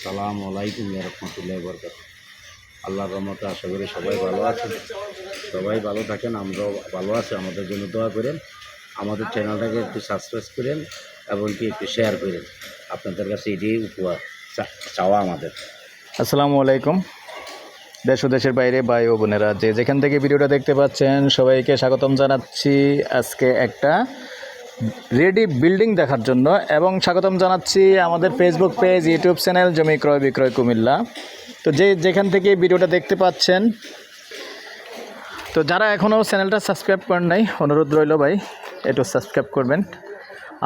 আসসালামু আলাইকুম রহমতুল্লাহ বরকাত আল্লাহর রহমতে আশা করি সবাই ভালো আছেন। সবাই ভালো থাকেন, আমরাও ভালো আছি। আমাদের জন্য দোয়া করেন, আমাদের চ্যানেলটাকে একটু সাবস্ক্রাইব করেন এবং কি একটু শেয়ার করেন। আপনাদের কাছে এটাই উপহার চাওয়া আমাদের। আসসালামু আলাইকুম। দেশ ও দেশের বাইরে ভাই ও বোনেরা, যে যেখান থেকে ভিডিওটা দেখতে পাচ্ছেন সবাইকে স্বাগতম জানাচ্ছি। আজকে একটা রেডি বিল্ডিং দেখার জন্য এবং স্বাগতম জানাচ্ছি আমাদের ফেসবুক পেজ ইউটিউব চ্যানেল জমি ক্রয়, বিক্রয় কুমিল্লা। তো যে যেখান থেকে ভিডিওটা দেখতে পাচ্ছেন, তো যারা এখনও চ্যানেলটা সাবস্ক্রাইব করেন নাই, অনুরোধ রইল ভাই, একটু সাবস্ক্রাইব করবেন।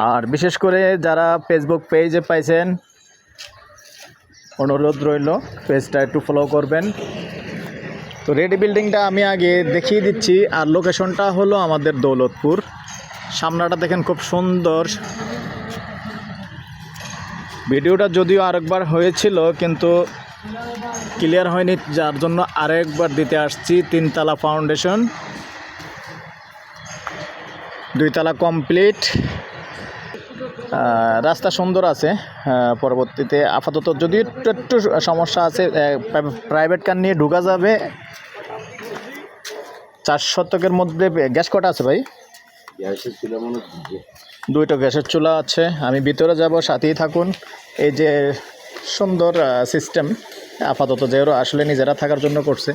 আর বিশেষ করে যারা ফেসবুক পেজে পাইছেন, অনুরোধ রইল পেজটা একটু ফলো করবেন। তো রেডি বিল্ডিংটা আমি আগে দেখিয়ে দিচ্ছি, আর লোকেশনটা হলো আমাদের দৌলতপুর। সামনাটা দেখেন খুব সুন্দর। ভিডিওটা যদিও আরেকবার হয়েছিল, কিন্তু ক্লিয়ার হয়নি, যার জন্য আরেকবার দিতে আসছি, তিনতলা ফাউন্ডেশন। দুইতলা কমপ্লিট। রাস্তা সুন্দর আছে পরবর্তীতে আপাতত যদি একটু একটু সমস্যা আছে প্রাইভেট কার নিয়ে ঢুকা যাবে। চার শতকের মধ্যে গ্যাস কটা আছে ভাই? গ্যাসের দুইটা গ্যাসের চুলা আছে। আমি ভিতরে যাব, সাথেই থাকুন। এই যে সুন্দর সিস্টেম আপাতত যেহেতু আসলে নিজেরা থাকার জন্য করছে,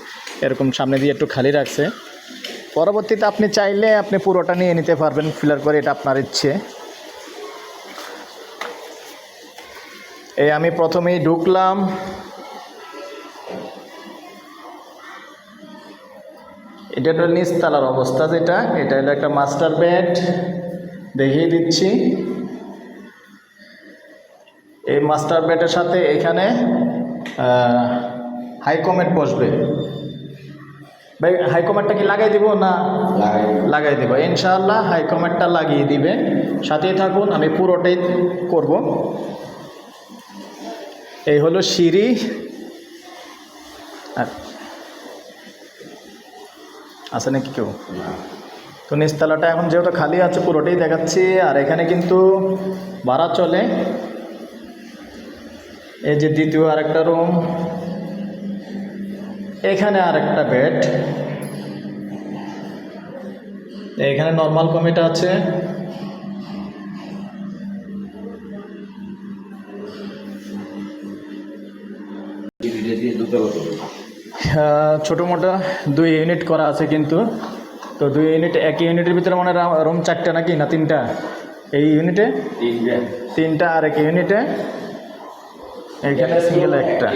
এরকম সামনে দিয়ে একটু খালি রাখছে। পরবর্তীতে আপনি চাইলে আপনি পুরোটা নিয়ে নিতে পারবেন ফিলার করে, এটা আপনার ইচ্ছে। এই আমি প্রথমেই ঢুকলাম। এটা হলো নিচতলার অবস্থা যেটা এটা হলো একটা মাস্টার বেড দেখিয়ে দিচ্ছি। এই মাস্টার বেডের সাথে এখানে হাইকমেট বসবে। ভাই হাইকমেটটা কি লাগাই দিব না লাগাই দেবো। ইনশাআল্লাহ হাইকমেটটা লাগিয়ে দিবে। সাথেই থাকুন আমি পুরোটাই করব। এই হলো সিঁড়ি। আর আছে নাকি কেউ? তো নিচতলাটা এখন যেহেতু খালি আছে, পুরোটাই দেখাচ্ছি। আর এখানে কিন্তু ভাড়া চলে। এই যে দ্বিতীয় আরেকটা রুম এখানে আরেকটা বেড এখানে নর্মাল কমিটা আছে। ছোটো মোটো দুই ইউনিট করা আছে কিন্তু। তো দুই ইউনিট একই ইউনিটের ভিতরে মানে রুম চারটা নাকি না তিনটা? এই ইউনিটে তিনটা। আর এক ইউনিটে এখানে সিঙ্গেল একটা।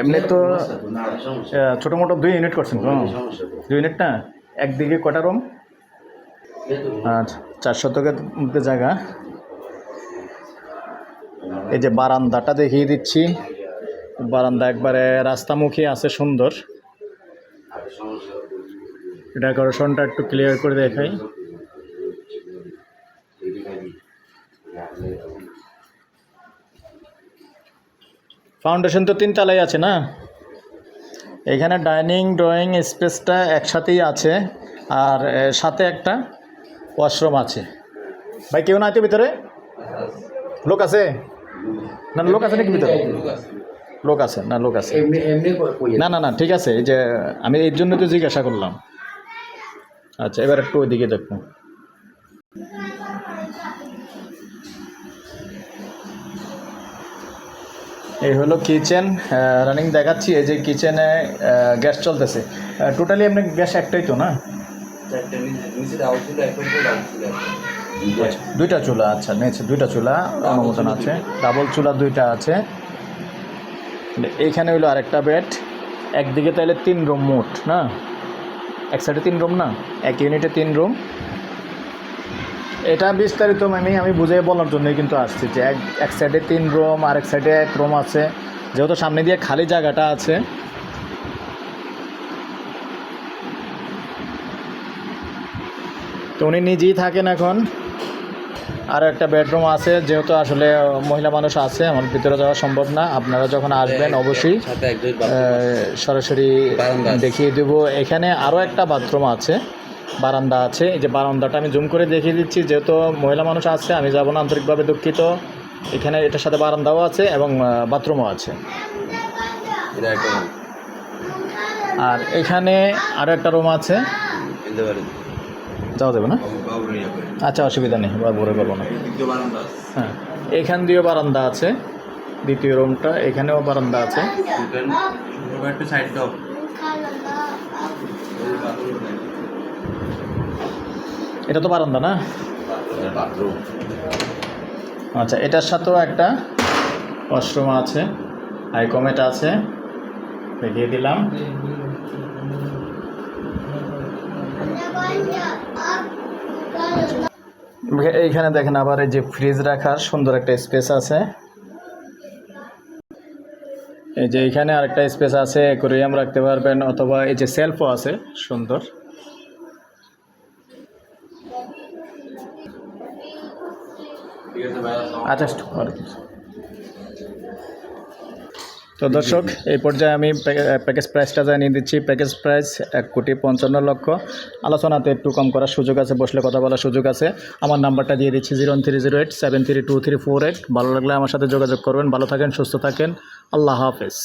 এমনি তো ছোটো মোটো দুই ইউনিট করছেন। দুই ইউনিট না? একদিকে কটা রুম আর চার শতকের মধ্যে জায়গা। এই যে বারান্দাটা দেখিয়ে দিচ্ছি। বারান্দা একবারে রাস্তামুখী আছে, সুন্দর। ডেকোরেশনটা একটু ক্লিয়ার করে দেখাই। ফাউন্ডেশন তো তিনতলাই আছে না? এখানে ডাইনিং, ড্রয়িং স্পেসটা একসাথেই আছে। আর সাথে একটা ওয়াশরুম আছে। ভাই কেউ না আছে ভিতরে? লোক আছে? না লোক আছে নাকি ভিতরে? লোক আছে না লোক আছে। না না না ঠিক আছে এই যে আমি এর জন্য তো জিজ্ঞাসা করলাম। আচ্ছা এবার একটু ওইদিকে দেখব। এই হলো কিচেন রানিং দেখাচ্ছি এই যে কিচেনে গ্যাস চলতেছে। টোটালি এমনি গ্যাস একটাই তো না? দুইটা চুলা আচ্ছা নিচে দুইটা চুলা অনুমোদন আছে। ডাবল চুলা দুইটা আছে। এইখানে হইল আরেকটা বেড একদিকে তাহলে তিন রুম মোট না? এক সাইডে তিন রুম না? এক ইউনিটে তিন রুম এটা বিস্তারিত মানে আমি বুঝে বলার জন্যই কিন্তু আসছি যে এক এক সাইডে তিন রুম আর এক সাইডে এক রুম আছে। যেহেতু সামনে দিয়ে খালি জায়গাটা আছে তো উনি নিজেই থাকেন এখন। আর একটা বেডরুম আছে যেহেতু আসলে মহিলা মানুষ আছে আমার ভিতরে যাওয়া সম্ভব না। আপনারা যখন আসবেন অবশ্যই সরাসরি দেখিয়ে দেব। এখানে আরও একটা বাথরুম আছে বারান্দা আছে। এই যে বারান্দাটা আমি জুম করে দেখিয়ে দিচ্ছি যেহেতু মহিলা মানুষ আছে আমি যাব না আন্তরিকভাবে দুঃখিত। এখানে এটার সাথে বারান্দাও আছে এবং বাথরুমও আছে। আর এখানে আরও একটা রুম আছে যাওয়া যাবে না? আচ্ছা অসুবিধা নেই বা ভরে করব না। হ্যাঁ এখান দিয়েও বারান্দা আছে, দ্বিতীয় রুমটা, এখানেও বারান্দা আছে। এটা তো বারান্দা না? আচ্ছা এটার সাথেও একটা ওয়াশরুম আছে হাইকমেট আছে, দেখিয়ে দিলাম। এইখানে দেখেন আবার এই যে ফ্রিজ রাখার সুন্দর একটা স্পেস আছে। এই যে এইখানে আরেকটা স্পেস আছে অ্যাকোরিয়াম রাখতে পারবেন, অথবা এই যে সেলফও আছে, সুন্দর। আচ্ছা তো দর্শক, এই পর্যায়ে আমি প্যাকেজ প্রাইসটা জানিয়ে দিচ্ছি। প্যাকেজ প্রাইস এক কোটি পঞ্চান্ন লক্ষ। আলোচনাতে একটু কম করার সুযোগ আছে, বসলে কথা বলার সুযোগ আছে। আমার নাম্বারটা দিয়ে দিচ্ছি zero three zero eight seven three two three four eight ভালো লাগলে আমার সাথে যোগাযোগ করবেন। ভালো থাকেন, সুস্থ থাকেন। আল্লাহ হাফেজ।